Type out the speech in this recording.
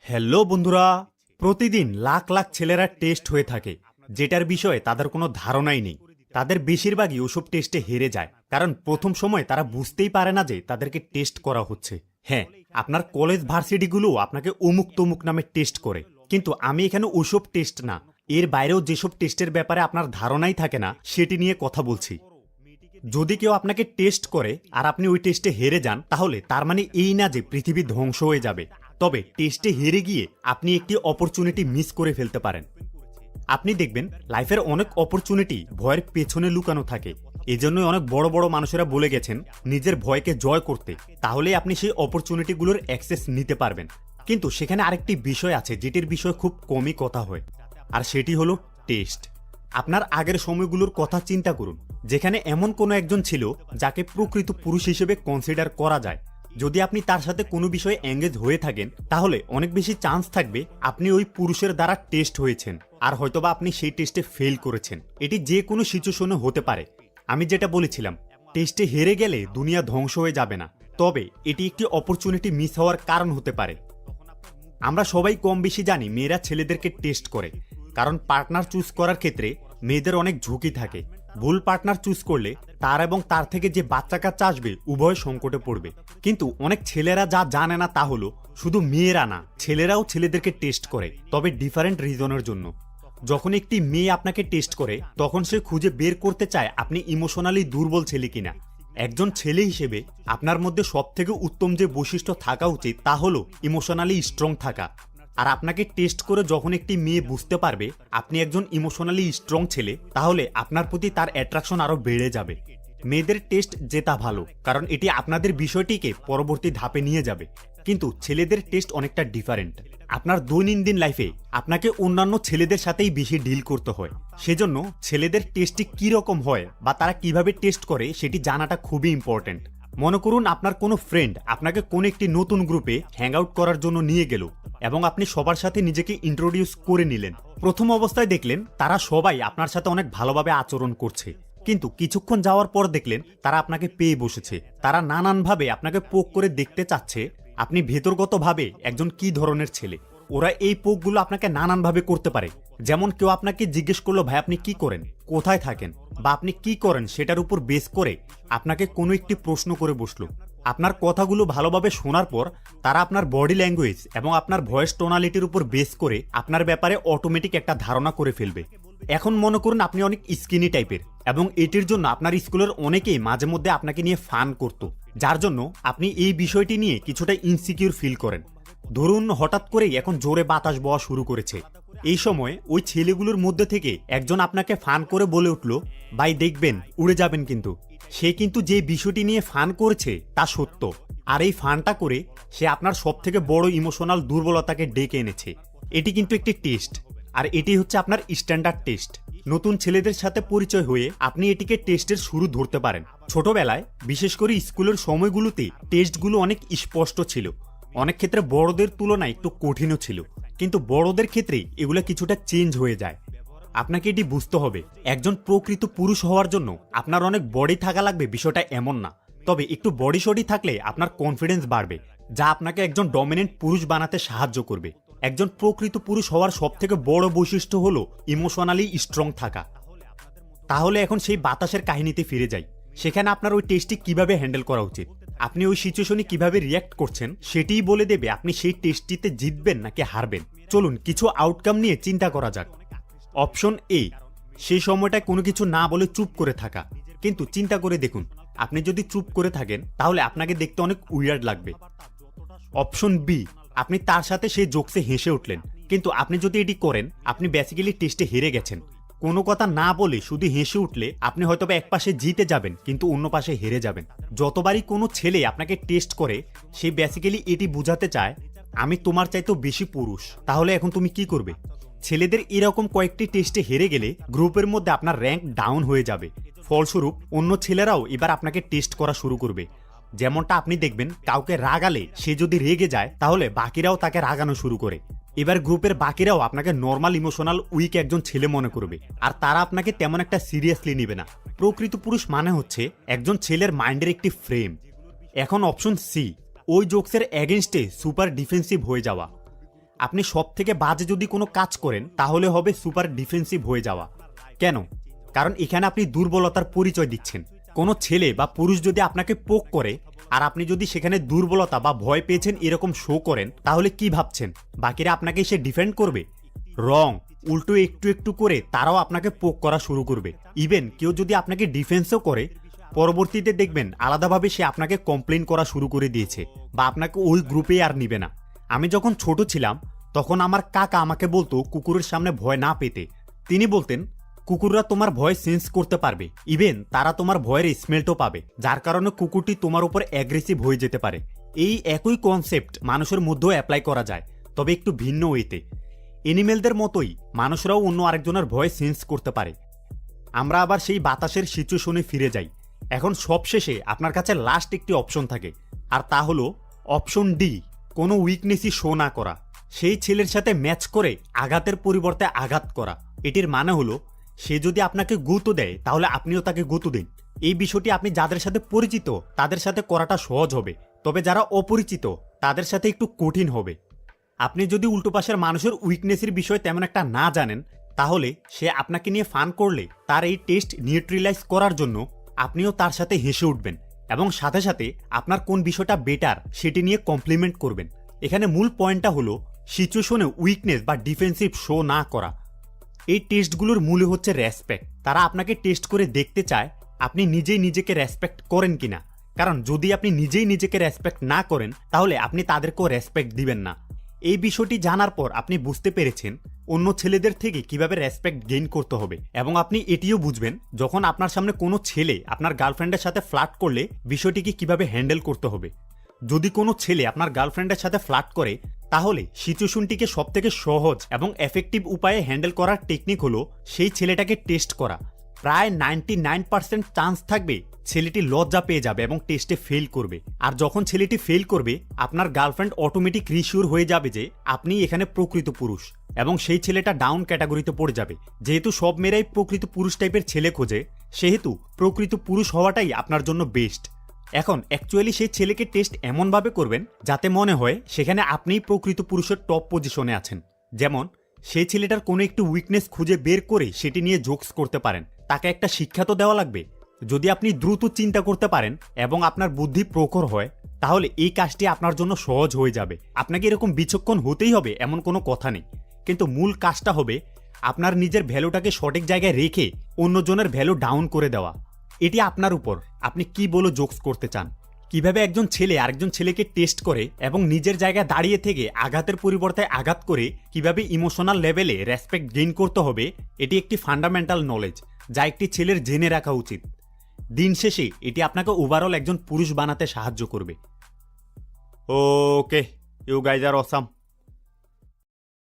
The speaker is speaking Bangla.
হ্যালো বন্ধুরা। প্রতিদিন লাখ লাখ ছেলেরা টেস্ট হয়ে থাকে। যেটার বিষয়ে তাদের কোনো ধারণাই নেই। তাদের বেশিরভাগই ওসব টেস্টে হেরে যায়। কারণ প্রথম সময় তারা বুঝতেই পারে না যে তাদেরকে টেস্ট করা হচ্ছে। হ্যাঁ আপনার কলেজ ভার্সিটিগুলো আপনাকে অমুক তমুক নামে টেস্ট করে। কিন্তু আমি এখানে ওসব টেস্ট না। এর বাইরেও যেসব টেস্টের ব্যাপারে আপনার ধারণাই থাকে না সেটি নিয়ে কথা বলছি। যদি কেউ আপনাকে টেস্ট করে আর আপনি ওই টেস্টে হেরে যান তাহলে তার মানে এই না যে পৃথিবী ধ্বংস হয়ে যাবে। তবে টেস্টে হেরে গিয়ে আপনি একটি অপরচুনিটি মিস করে ফেলতে পারেন। আপনি দেখবেন লাইফের অনেক অপরচুনিটি ভয়ের পেছনে লুকানো থাকে। এজন্যই অনেক বড় বড় মানুষেরা বলে গেছেন, নিজের ভয়কে জয় করতে। তাহলে আপনি সেই অপরচুনিটিগুলোর অ্যাক্সেস নিতে পারবেন। কিন্তু সেখানে আরেকটি বিষয় আছে, যেটির বিষয়ে খুব কমই কথা হয়। আর সেটি হলো টেস্ট। আপনার আগের সময়গুলোর কথা চিন্তা করুন, যেখানে এমন কোনো একজন ছিল, যাকে প্রকৃত পুরুষ হিসেবে কনসিডার করা যায়। যদি আপনি তার সাথে কোনো বিষয়ে এঙ্গেজ হয়ে থাকেন, তাহলে অনেক বেশি চান্স থাকবে আপনি ওই পুরুষের দ্বারা টেস্ট হয়েছেন আর হয়তোবা আপনি সেই টেস্টে ফেল করেছেন। এটি যে কোনো সিচুয়েশনে হতে পারে। আমি যেটা বলেছিলাম টেস্টে হেরে গেলে দুনিয়া ধ্বংস হয়ে যাবে না। তবে এটি একটি অপরচুনিটি মিস হওয়ার কারণ হতে পারে। আমরা সবাই কম বেশি জানি মেয়েরা ছেলেদেরকে টেস্ট করে, কারণ পার্টনার চুজ করার ক্ষেত্রে মেয়েদের অনেক ঝুঁকি থাকে। ভুল পার্টনার চুজ করলে তার এবং তার থেকে যে বাচ্চা কাচ্চা আসবে, উভয় সংকটে পড়বে। কিন্তু অনেক ছেলেরা যা জানে না তা হলো, শুধু মেয়েরা না, ছেলেরাও ছেলেদেরকে টেস্ট করে, তবে ডিফারেন্ট রিজনের জন্য। যখন একটি মেয়ে আপনাকে টেস্ট করে, তখন সে খুঁজে বের করতে চায় আপনি ইমোশনালি দুর্বল ছেলে কিনা। একজন ছেলে হিসেবে আপনার মধ্যে সবথেকে উত্তম যে বৈশিষ্ট্য থাকা উচিত তা হলো ইমোশনালি স্ট্রং থাকা। আর আপনাকে টেস্ট করে যখন একটি মেয়ে বুঝতে পারবে আপনি একজন ইমোশনালি স্ট্রং ছেলে, তাহলে আপনার প্রতি তার অ্যাট্রাকশন আরও বেড়ে যাবে। মেয়েদের টেস্ট জেতা ভালো, কারণ এটি আপনাদের বিষয়টিকে পরবর্তী ধাপে নিয়ে যাবে। কিন্তু ছেলেদের টেস্ট অনেকটা ডিফারেন্ট আপনার দৈনন্দিন লাইফে আপনাকে অন্যান্য ছেলেদের সাথেই বেশি ডিল করতে হয়। সেজন্য ছেলেদের টেস্টটি কী রকম হয় বা তারা কীভাবে টেস্ট করে সেটি জানাটা খুবই ইম্পর্ট্যান্ট মনে করুন আপনার কোনো ফ্রেন্ড আপনাকে কোন একটি নতুন গ্রুপে হ্যাং আউট করার জন্য নিয়ে গেল এবং আপনি সবার সাথে নিজেকে ইন্ট্রোডিউস করে নিলেন। প্রথম অবস্থায় দেখলেন তারা সবাই আপনার সাথে অনেক ভালোভাবে আচরণ করছে। কিন্তু কিছুক্ষণ যাওয়ার পর দেখলেন তারা আপনাকে পেয়ে বসেছে। তারা নানানভাবে আপনাকে পোক করে দেখতে চাচ্ছে আপনি ভেতরগতভাবে একজন কি ধরনের ছেলে। ওরা এই পোকগুলো আপনাকে নানানভাবে করতে পারে। যেমন কেউ আপনাকে জিজ্ঞেস করল, ভাই, আপনি কি করেন? কোথায় থাকেন? বা আপনি কি করেন? সেটার উপর বেস করে আপনাকে কোনো একটি প্রশ্ন করে বসল। আপনার কথাগুলো ভালোভাবে শোনার পর তারা আপনার বডি ল্যাঙ্গুয়েজ এবং আপনার ভয়েস টোনালিটির উপর বেস করে আপনার ব্যাপারে অটোমেটিক একটা ধারণা করে ফেলবে। এখন মনে করুন, আপনি অনেক স্কিনি টাইপের এবং এটির জন্য আপনার স্কুলের অনেকেই মাঝে মধ্যে আপনাকে নিয়ে ফান করত, যার জন্য আপনি এই বিষয়টি নিয়ে কিছুটা ইনসিকিউর ফিল করেন। ধরুন হঠাৎ করেই এখন জোরে বাতাস বওয়া শুরু করেছে। এই সময় ওই ছেলেগুলোর মধ্যে থেকে একজন আপনাকে ফান করে বলে উঠল, ভাই, দেখবেন, উড়ে যাবেন কিন্তু। সে কিন্তু যে বিষয়টি নিয়ে ফান করেছে, তা সত্য। আর এই ফানটা করে সে আপনার সব থেকে বড় ইমোশনাল দুর্বলতাকে ডেকে এনেছে। এটি কিন্তু একটি টেস্ট। আর এটি হচ্ছে আপনার স্ট্যান্ডার্ড টেস্ট। নতুন ছেলেদের সাথে পরিচয় হয়ে আপনি এটিকে টেস্টের শুরু ধরতে পারেন। ছোটবেলায়, বিশেষ করে স্কুলের সময়গুলোতে, টেস্টগুলো অনেক স্পষ্ট ছিল। অনেক ক্ষেত্রে বড়দের তুলনায় একটু কঠিনও ছিল। কিন্তু বড়দের ক্ষেত্রে এগুলো কিছুটা চেঞ্জ হয়ে যায়। আপনাকে এটি বুঝতে হবে, একজন প্রকৃত পুরুষ হওয়ার জন্য আপনার অনেক বডি থাকা লাগবে বিষয়টা এমন না। তবে একটু বডি শডি থাকলে আপনার কনফিডেন্স বাড়বে, যা আপনাকে একজন ডমিনেন্ট পুরুষ বানাতে সাহায্য করবে। একজন প্রকৃত পুরুষ হওয়ার সব থেকে বড় বৈশিষ্ট্য হলো ইমোশনালি স্ট্রং থাকা। তাহলে এখন সেই বাতাসের কাহিনীতে ফিরে যাই। সেখানে আপনার ওই টেস্টটি কীভাবে হ্যান্ডেল করা উচিত? আপনি ওই সিচুয়েশনে কীভাবে রিয়াক্ট করছেন, সেটিই বলে দেবে আপনি সেই টেস্টটিতে জিতবেন নাকি হারবেন। চলুন, কিছু আউটকাম নিয়ে চিন্তা করা যাক। অপশন এ সেই সময়টায় কোনো কিছু না বলে চুপ করে থাকা। কিন্তু চিন্তা করে দেখুন, আপনি যদি চুপ করে থাকেন, তাহলে আপনাকে দেখতে অনেক উইয়ার্ড লাগবে। অপশন বি আপনি তার সাথে সেই জোকসে হেসে উঠলেন। কিন্তু আপনি যদি এটি করেন, আপনি বেসিক্যালি টেস্টে হেরে গেছেন। কোনো কথা না বলে শুধু হেসে উঠলে আপনি হয়তো এক পাশে জিতে যাবেন, কিন্তু অন্য পাশে হেরে যাবেন। যতবারই কোনো ছেলে আপনাকে টেস্ট করে, সে বেসিক্যালি এটি বোঝাতে চায়, আমি তোমার চাইতেও বেশি পুরুষ, তাহলে এখন তুমি কি করবে? ছেলেদের এরকম কয়েকটি টেস্টে হেরে গেলে গ্রুপের মধ্যে আপনার র্যাঙ্ক ডাউন হয়ে যাবে। ফলস্বরূপ, অন্য ছেলেরাও এবার আপনাকে টেস্ট করা শুরু করবে। যেমনটা আপনি দেখবেন, কাউকে রাগালে সে যদি রেগে যায়, তাহলে বাকিরাও তাকে রাগানো শুরু করে। এবার গ্রুপের বাকিরাও আপনাকে নর্মাল ইমোশনাল উইক একজন ছেলে মনে করবে। আর তারা আপনাকে তেমন একটা সিরিয়াসলি নেবে না। প্রকৃত পুরুষ মানে হচ্ছে একজন ছেলের মাইন্ডের একটি ফ্রেম এখন অপশন সি ওই জোকসের এগেনস্টে সুপার ডিফেন্সিভ হয়ে যাওয়া। আপনি সব থেকে বাজে যদি কোনো কাজ করেন, তাহলে হবে সুপার ডিফেন্সিভ হয়ে যাওয়া। কেন? কারণ এখানে আপনি দুর্বলতার পরিচয় দিচ্ছেন। কোনো ছেলে বা পুরুষ যদি আপনাকে পোক করে আর আপনি যদি সেখানে দুর্বলতা বা ভয় পেয়েছেন এরকম শো করেন, তাহলে কি ভাবছেন? বাকিরা আপনাকে সে ডিফেন্ড করবে? রং উল্টো একটু একটু করে তারাও আপনাকে পোক করা শুরু করবে। ইভেন কেউ যদি আপনাকে ডিফেন্সও করে, পরবর্তীতে দেখবেন আলাদাভাবে সে আপনাকে কমপ্লেন করা শুরু করে দিয়েছে বা আপনাকে ওই গ্রুপে আর নিবে না। আমি যখন ছোট ছিলাম, তখন আমার কাকা আমাকে বলতো কুকুরের সামনে ভয় না পেতে। তিনি বলতেন কুকুররা তোমার ভয় সেন্স করতে পারবে। ইভেন তারা তোমার ভয়ের স্মেলটাও পাবে, যার কারণে কুকুরটি তোমার উপর অ্যাগ্রেসিভ হয়ে যেতে পারে। এই একই কনসেপ্ট মানুষের মধ্যেও অ্যাপ্লাই করা যায়, তবে একটু ভিন্ন ওয়েতে এনিমেলদের মতোই, মানুষরাও অন্য আরেকজনের ভয় সেন্স করতে পারে। আমরা আবার সেই বাতাসের সিচুয়েশনে ফিরে যাই। এখন সবশেষে আপনার কাছে লাস্ট একটি অপশন থাকে, আর তা হলো অপশন ডি কোনো উইকনেসই শো না করা। সেই ছেলের সাথে ম্যাচ করে আঘাতের পরিবর্তে আঘাত করা। এটির মানে হলো সে যদি আপনাকে গুরুত্ব দেয়, তাহলে আপনিও তাকে গুরুত্ব দিন। এই বিষয়টি আপনি যাদের সাথে পরিচিত, তাদের সাথে করাটা সহজ হবে। তবে যারা অপরিচিত, তাদের সাথে একটু কঠিন হবে। আপনি যদি উল্টো পাশের মানুষের উইকনেসের বিষয়ে তেমন একটা না জানেন, তাহলে সে আপনাকে নিয়ে ফান করলে তার এই টেস্ট নিউট্রিলাইজ করার জন্য আপনিও তার সাথে হেসে উঠবেন এবং সাথে সাথে আপনার কোন বিষয়টা বেটার সেটি নিয়ে কমপ্লিমেন্ট করবেন। এখানে মূল পয়েন্টটা হলো সিচুয়েশনে উইকনেস বা ডিফেন্সিভ শো না করা। এই টেস্টগুলোর মূলে হচ্ছে রেসপেক্ট তারা আপনাকে টেস্ট করে দেখতে চায় আপনি নিজেই নিজেকে রেসপেক্ট করেন কিনা। কারণ যদি আপনি নিজেই নিজেকে রেসপেক্ট না করেন, তাহলে আপনি তাদেরকেও রেসপেক্ট দিবেন না। এই বিষয়টি জানার পর আপনি বুঝতে পেরেছেন অন্য ছেলেদের থেকে কীভাবে রেসপেক্ট গেইন করতে হবে। এবং আপনি এটিও বুঝবেন, যখন আপনার সামনে কোনো ছেলে আপনার গার্লফ্রেন্ডের সাথে ফ্লার্ট করলে বিষয়টিকে কীভাবে হ্যান্ডেল করতে হবে। যদি কোনো ছেলে আপনার গার্লফ্রেন্ডের সাথে ফ্লার্ট করে তাহলে সিচুয়েশনটিকে সব থেকে সহজ এবং এফেক্টিভ উপায়ে হ্যান্ডেল করার টেকনিক হলো সেই ছেলেটাকে টেস্ট করা। প্রায় নাইনটি নাইন পার্সেন্ট চান্স থাকবে ছেলেটি লজ্জা পেয়ে যাবে এবং টেস্টে ফেল করবে। আর যখন ছেলেটি ফেল করবে, আপনার গার্লফ্রেন্ড অটোমেটিক রিসিওর হয়ে যাবে যে আপনি এখানে প্রকৃত পুরুষ এবং সেই ছেলেটা ডাউন ক্যাটাগরিতে পড়ে যাবে। যেহেতু সব মেয়েরাই প্রকৃত পুরুষ টাইপের ছেলে খোঁজে, সেহেতু প্রকৃত পুরুষ হওয়াটাই আপনার জন্য বেস্ট এখন অ্যাকচুয়ালি সেই ছেলেকে টেস্ট এমনভাবে করবেন যাতে মনে হয় সেখানে আপনিই প্রকৃত পুরুষের টপ পজিশনে আছেন। যেমন, সেই ছেলেটার কোনো একটু উইকনেস খুঁজে বের করে সেটি নিয়ে জোকস করতে পারেন। তাকে একটা শিক্ষা তো দেওয়া লাগবে। যদি আপনি দ্রুত চিন্তা করতে পারেন এবং আপনার বুদ্ধি প্রখর হয়, তাহলে এই কাজটি আপনার জন্য সহজ হয়ে যাবে। আপনাকে এরকম বিচক্ষণ হতেই হবে, এমন কোনো কথা নেই। কিন্তু মূল কাজটা হবে আপনার নিজের ভ্যালুটাকে সঠিক জায়গায় রেখে অন্যজনের ভ্যালু ডাউন করে দেওয়া। এটি আপনার উপর। আপনি কি বলে জোকস করতে চান? কীভাবে একজন ছেলে আরেকজন ছেলেকে টেস্ট করে এবং নিজের জায়গায় দাঁড়িয়ে থেকে আঘাতের পরিবর্তে আঘাত করে কীভাবে ইমোশনাল লেভেলে রেসপেক্ট গেইন করতে হবে, এটি একটি ফান্ডামেন্টাল নলেজ যা একটি ছেলের জেনে রাখা উচিত। দিন শেষে এটি আপনাকে ওভারঅল একজন পুরুষ বানাতে সাহায্য করবে। Okay you guys R awesome